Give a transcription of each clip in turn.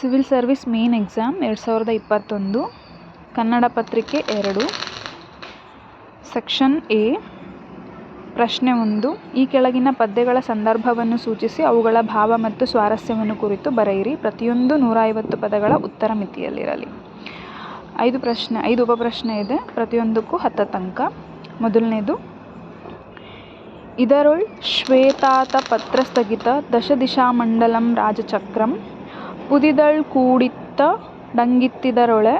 Civil service main exam ಎರಡು ಸಾವಿರದ ಇಪ್ಪತ್ತೊಂದು, ಕನ್ನಡ ಪತ್ರಿಕೆ ಎರಡು, ಸೆಕ್ಷನ್ ಎ, ಪ್ರಶ್ನೆ ಒಂದು. ಈ ಕೆಳಗಿನ ಪದ್ಯಗಳ ಸಂದರ್ಭವನ್ನು ಸೂಚಿಸಿ ಅವುಗಳ ಭಾವ ಮತ್ತು ಸ್ವಾರಸ್ಯವನ್ನು ಕುರಿತು ಬರೆಯಿರಿ. ಪ್ರತಿಯೊಂದು ನೂರ ಐವತ್ತು ಪದಗಳ ಉತ್ತರ ಮಿತಿಯಲ್ಲಿರಲಿ. ಐದು ಪ್ರಶ್ನೆ, ಐದು ಉಪಪ್ರಶ್ನೆ ಇದೆ. ಪ್ರತಿಯೊಂದಕ್ಕೂ ಹತ್ತ ಅಂಕ ಮೊದಲನೇದು, ಇದರೊಳ್ ದಶ ದಶದಿಶಾಮಂಡಲಂ ರಾಜಚಕ್ರಂ ಪುದಿದಳ್ ಕೂಡಿತ್ತ ಡಂಗಿತ್ತಿದರೊಳೆ,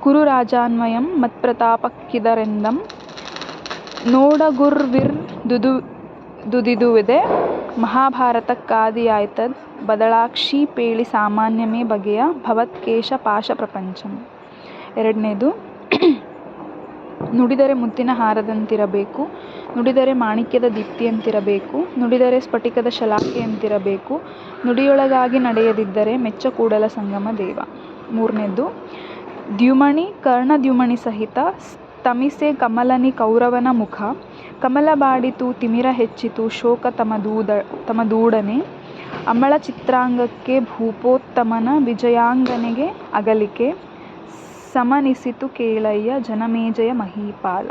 ಕುರುರಾಜಾನ್ವಯಂ ಮತ್ಪ್ರತಾಪಕ್ಕಿದರೆಂದಂ. ನೋಡಗುರ್ವಿರ್ ದುದು, ದುದಿದುವಿದೆ, ಮಹಾಭಾರತಕ್ಕಾದಿಯಾಯ್ತದ್ ಬದಲಾಕ್ಷಿ ಪೇಳಿ ಸಾಮಾನ್ಯಮೇ ಬಗೆಯ ಭವತ್ಕೇಶ ಪಾಶ ಪ್ರಪಂಚಂ ಎರಡನೇದು ನುಡಿದರೆ ಮುತ್ತಿನ ಹಾರದಂತಿರಬೇಕು, ನುಡಿದರೆ ಮಾಣಿಕ್ಯದ ದೀಪ್ತಿಯಂತಿರಬೇಕು, ನುಡಿದರೆ ಸ್ಫಟಿಕದ ಶಲಾಕೆಯಂತಿರಬೇಕು, ನುಡಿಯೊಳಗಾಗಿ ನಡೆಯದಿದ್ದರೆ ಮೆಚ್ಚ ಕೂಡಲ ಸಂಗಮ ದೇವ. ಮೂರನೇದು, ದ್ಯುಮಣಿ, ಕರ್ಣದ್ಯುಮಣಿ ಸಹಿತ ಸ್ತಮಿಸೆ ಕಮಲನಿ ಕೌರವನ ಮುಖ, ಕಮಲ ಬಾಡಿತು ತಿಮಿರ ಹೆಚ್ಚಿತು ಶೋಕ ತಮದೂದ ತಮದೂಡನೆ ಅಮಳ ಚಿತ್ರಾಂಗಕ್ಕೆ ಭೂಪೋತ್ತಮನ ವಿಜಯಾಂಗನೆಗೆ ಅಗಲಿಕೆ ಸಮನಿಸಿತು ಕೇಳಯ್ಯ ಜನಮೇಜಯ ಮಹೀಪಾಲ.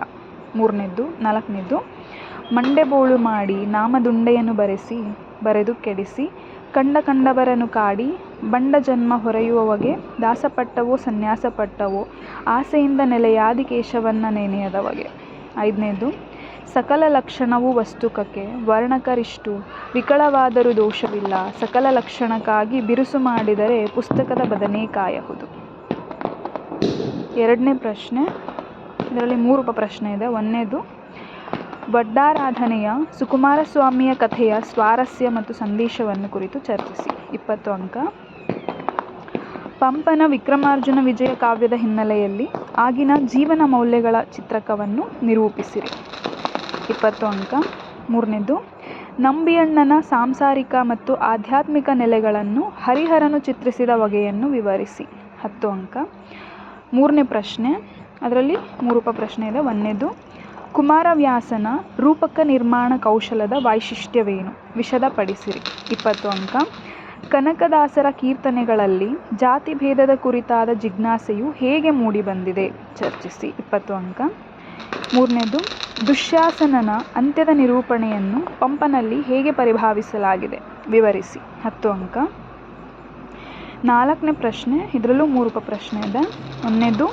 ಮೂರನೇದ್ದು, ನಾಲ್ಕನೇದ್ದು, ಮಂಡೆಬೋಳು ಮಾಡಿ ನಾಮದುಂಡೆಯನ್ನು ಬರೆಸಿ, ಬರೆದು ಕೆಡಿಸಿ, ಕಂಡ ಕಂಡವರನ್ನು ಕಾಡಿ, ಬಂಡ ಜನ್ಮ ಹೊರೆಯುವವಗೆ ದಾಸಪಟ್ಟವೋ ಸನ್ಯಾಸಪಟ್ಟವೋ ಆಸೆಯಿಂದ ನೆಲೆಯಾದಿ ಕೇಶವನ್ನು ನೆನೆಯದವಗೆ. ಐದನೇದು ಸಕಲ ಲಕ್ಷಣವು ವಸ್ತುಕಕ್ಕೆ ವರ್ಣಕರಿಷ್ಟು, ವಿಕಳವಾದರೂ ದೋಷವಿಲ್ಲ, ಸಕಲ ಲಕ್ಷಣಕ್ಕಾಗಿ ಬಿರುಸು ಮಾಡಿದರೆ ಪುಸ್ತಕದ ಬದನೇಕಾಯಹುದು ಎರಡನೇ ಪ್ರಶ್ನೆ. ಇದರಲ್ಲಿ ಮೂರು ಉಪಪ್ರಶ್ನೆ ಇದೆ. ಒಂದನೇದು ವಡ್ಡಾರಾಧನೆಯ ಸುಕುಮಾರಸ್ವಾಮಿಯ ಕಥೆಯ ಸ್ವಾರಸ್ಯ ಮತ್ತು ಸಂದೇಶವನ್ನು ಕುರಿತು ಚರ್ಚಿಸಿ. ಇಪ್ಪತ್ತು ಅಂಕ. ಪಂಪನ ವಿಕ್ರಮಾರ್ಜುನ ವಿಜಯ ಕಾವ್ಯದ ಹಿನ್ನೆಲೆಯಲ್ಲಿ ಆಗಿನ ಜೀವನ ಮೌಲ್ಯಗಳ ಚಿತ್ರಕವನ್ನು ನಿರೂಪಿಸಿರಿ. ಇಪ್ಪತ್ತು ಅಂಕ. ಮೂರನೇದು, ನಂಬಿಯಣ್ಣನ ಸಾಂಸಾರಿಕ ಮತ್ತು ಆಧ್ಯಾತ್ಮಿಕ ನೆಲೆಗಳನ್ನು ಹರಿಹರನು ಚಿತ್ರಿಸಿದ ಬಗೆಯನ್ನು ವಿವರಿಸಿ. ಹತ್ತು ಅಂಕ. ಮೂರನೇ ಪ್ರಶ್ನೆ. ಅದರಲ್ಲಿ ಮೂರು ಉಪಪ್ರಶ್ನೆ ಇದೆ. ಒಂದನೇದು ಕುಮಾರವ್ಯಾಸನ ರೂಪಕ ನಿರ್ಮಾಣ ಕೌಶಲದ ವೈಶಿಷ್ಟ್ಯವೇನು? ವಿಶದಪಡಿಸಿರಿ ಇಪ್ಪತ್ತು ಅಂಕ. ಕನಕದಾಸರ ಕೀರ್ತನೆಗಳಲ್ಲಿ ಜಾತಿ ಭೇದದ ಕುರಿತಾದ ಜಿಜ್ಞಾಸೆಯು ಹೇಗೆ ಮೂಡಿಬಂದಿದೆ ಚರ್ಚಿಸಿ. ಇಪ್ಪತ್ತು ಅಂಕ. ಮೂರನೇದು, ದುಶ್ಯಾಸನನ ಅಂತ್ಯದ ನಿರೂಪಣೆಯನ್ನು ಪಂಪನಲ್ಲಿ ಹೇಗೆ ಪರಿಭಾವಿಸಲಾಗಿದೆ? ವಿವರಿಸಿ. ಹತ್ತು ಅಂಕ. ನಾಲ್ಕನೇ ಪ್ರಶ್ನೆ, ಇದರಲ್ಲೂ ಮೂರು ಉಪಪ್ರಶ್ನೆ ಇದೆ. ಒಂದನೇದು,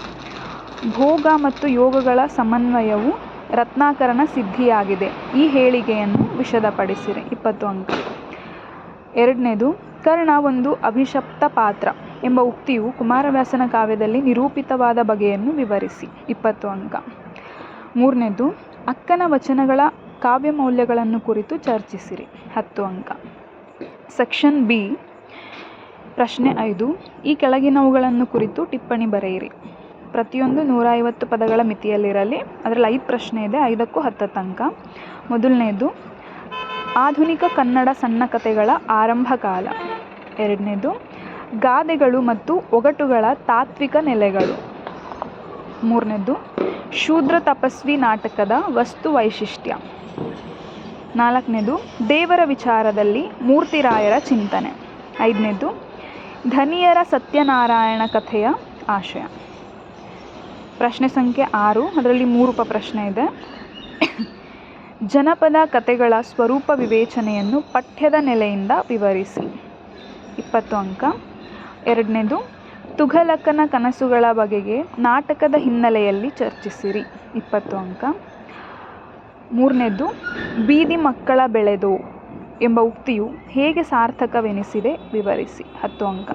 ಭೋಗ ಮತ್ತು ಯೋಗಗಳ ಸಮನ್ವಯವು ರತ್ನಾಕರನ ಸಿದ್ಧಿಯಾಗಿದೆ. ಈ ಹೇಳಿಕೆಯನ್ನು ವಿಶದಪಡಿಸಿರಿ ಇಪ್ಪತ್ತು ಅಂಕ. ಎರಡನೇದು, ಕರ್ಣ ಒಂದು ಅಭಿಶಪ್ತ ಪಾತ್ರ ಎಂಬ ಉಕ್ತಿಯು ಕುಮಾರವ್ಯಾಸನ ಕಾವ್ಯದಲ್ಲಿ ನಿರೂಪಿತವಾದ ಬಗೆಯನ್ನು ವಿವರಿಸಿ. ಇಪ್ಪತ್ತು ಅಂಕ. ಮೂರನೇದು, ಅಕ್ಕನ ವಚನಗಳ ಕಾವ್ಯ ಮೌಲ್ಯಗಳನ್ನು ಕುರಿತು ಚರ್ಚಿಸಿರಿ. ಹತ್ತು ಅಂಕ. ಸೆಕ್ಷನ್ ಬಿ ಪ್ರಶ್ನೆ ಐದು, ಈ ಕೆಳಗಿನವುಗಳನ್ನು ಕುರಿತು ಟಿಪ್ಪಣಿ ಬರೆಯಿರಿ. ಪ್ರತಿಯೊಂದು ನೂರ ಐವತ್ತು ಪದಗಳ ಮಿತಿಯಲ್ಲಿರಲಿ, ಅದರಲ್ಲಿ ಐದು ಪ್ರಶ್ನೆ ಇದೆ, ಐದಕ್ಕೂ ಹತ್ತ ಅಂಕ ಮೊದಲನೇದು, ಆಧುನಿಕ ಕನ್ನಡ ಸಣ್ಣ ಕಥೆಗಳ ಆರಂಭ ಕಾಲ. ಎರಡನೇದು, ಗಾದೆಗಳು ಮತ್ತು ಒಗಟುಗಳ ತಾತ್ವಿಕ ನೆಲೆಗಳು. ಮೂರನೇದು, ಶೂದ್ರ ತಪಸ್ವಿ ನಾಟಕದ ವಸ್ತು ವೈಶಿಷ್ಟ್ಯ. ನಾಲ್ಕನೇದು, ದೇವರ ವಿಚಾರದಲ್ಲಿ ಮೂರ್ತಿರಾಯರ ಚಿಂತನೆ. ಐದನೇದು ಧನಿಯರ ಸತ್ಯನಾರಾಯಣ ಕಥೆಯ ಆಶಯ. ಪ್ರಶ್ನೆ ಸಂಖ್ಯೆ ಆರು, ಅದರಲ್ಲಿ ಮೂರು ಉಪಪ್ರಶ್ನೆ ಇದೆ. ಜನಪದ ಕಥೆಗಳ ಸ್ವರೂಪ ವಿವೇಚನೆಯನ್ನು ಪಠ್ಯದ ನೆಲೆಯಿಂದ ವಿವರಿಸಿ. ಇಪ್ಪತ್ತು ಅಂಕ. ಎರಡನೇದು, ತುಘಲಕನ ಕನಸುಗಳ ಬಗೆಗೆ ನಾಟಕದ ಹಿನ್ನೆಲೆಯಲ್ಲಿ ಚರ್ಚಿಸಿರಿ. ಇಪ್ಪತ್ತು ಅಂಕ. ಮೂರನೇದು, ಬೀದಿ ಮಕ್ಕಳ ಬೆಳೆದು. ಎಂಬ ಉಕ್ತಿಯು ಹೇಗೆ ಸಾರ್ಥಕವೆನಿಸಿದೆ ವಿವರಿಸಿ. ಹತ್ತು ಅಂಕ.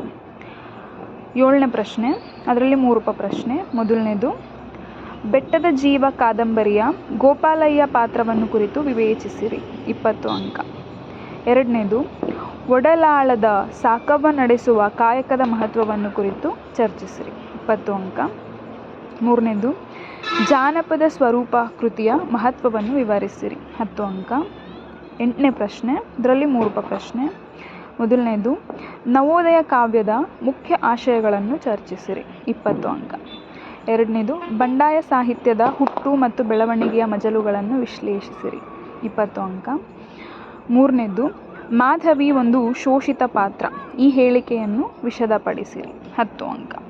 ಏಳನೇ ಪ್ರಶ್ನೆ, ಅದರಲ್ಲಿ ಮೂರು ಉಪಪ್ರಶ್ನೆ ಮೊದಲನೇದು, ಬೆಟ್ಟದ ಜೀವ ಕಾದಂಬರಿಯ ಗೋಪಾಲಯ್ಯ ಪಾತ್ರವನ್ನು ಕುರಿತು ವಿವೇಚಿಸಿರಿ. ಇಪ್ಪತ್ತು ಅಂಕ. ಎರಡನೇದು, ಒಡಲಾಳದ ಸಾಕವ್ವ ನಡೆಸುವ ಕಾಯಕದ ಮಹತ್ವವನ್ನು ಕುರಿತು ಚರ್ಚಿಸಿರಿ. ಇಪ್ಪತ್ತು ಅಂಕ. ಮೂರನೇದು, ಜಾನಪದ ಸ್ವರೂಪ ಕೃತಿಯ ಮಹತ್ವವನ್ನು ವಿವರಿಸಿರಿ. ಹತ್ತು ಅಂಕ. ಎಂಟನೇ ಪ್ರಶ್ನೆ, ಇದರಲ್ಲಿ ಮೂರು ಉಪಪ್ರಶ್ನೆ ಮೊದಲನೇದು, ನವೋದಯ ಕಾವ್ಯದ ಮುಖ್ಯ ಆಶಯಗಳನ್ನು ಚರ್ಚಿಸಿರಿ. ಇಪ್ಪತ್ತು ಅಂಕ. ಎರಡನೇದು, ಬಂಡಾಯ ಸಾಹಿತ್ಯದ ಹುಟ್ಟು ಮತ್ತು ಬೆಳವಣಿಗೆಯ ಮಜಲುಗಳನ್ನು ವಿಶ್ಲೇಷಿಸಿರಿ. ಇಪ್ಪತ್ತು ಅಂಕ. ಮೂರನೇದು, ಮಾಧವಿ ಒಂದು ಶೋಷಿತ ಪಾತ್ರ. ಈ ಹೇಳಿಕೆಯನ್ನು ವಿಶದಪಡಿಸಿರಿ ಹತ್ತು ಅಂಕ.